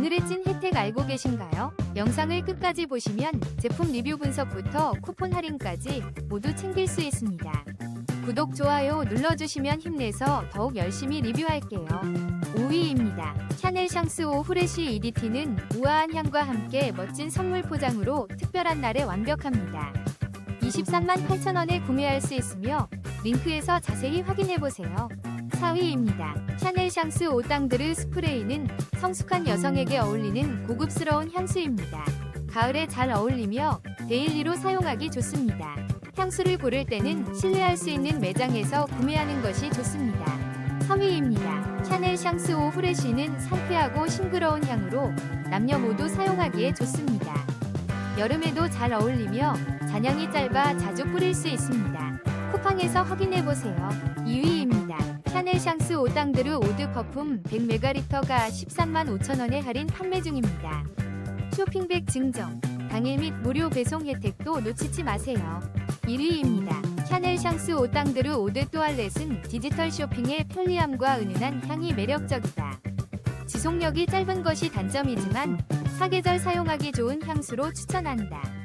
오늘의 찐 혜택 알고 계신가요? 영상을 끝까지 보시면 제품 리뷰 분석부터 쿠폰 할인까지 모두 챙길 수 있습니다. 구독, 좋아요 눌러주시면 힘내서 더욱 열심히 리뷰할게요. 5위입니다. 샤넬 샹스 오 후레쉬 EDT는 우아한 향과 함께 멋진 선물 포장으로 특별한 날에 완벽합니다. 23만 8천원에 구매할 수 있으며 링크에서 자세히 확인해보세요. 4위입니다. 샤넬 샹스 오땅드르 스프레이는 성숙한 여성에게 어울리는 고급스러운 향수입니다. 가을에 잘 어울리며 데일리로 사용하기 좋습니다. 향수를 고를 때는 신뢰할 수 있는 매장에서 구매하는 것이 좋습니다. 3위입니다. 샤넬 샹스 오 후레쉬는 상쾌하고 싱그러운 향으로 남녀 모두 사용하기에 좋습니다. 여름에도 잘 어울리며 잔향이 짧아 자주 뿌릴 수 있습니다. 쿠팡에서 확인해보세요. 2위입니다. 샤넬 샹스 오땅드르 오드 100ml가 13만 5천원에 할인 판매 중입니다. 쇼핑백 증정, 당일 및 무료 배송 혜택도 놓치지 마세요. 1위입니다. 샤넬 샹스 오땅드르 오드 또알렛은 디지털 쇼핑의 편리함과 은은한 향이 매력적이다. 지속력이 짧은 것이 단점이지만 사계절 사용하기 좋은 향수로 추천한다.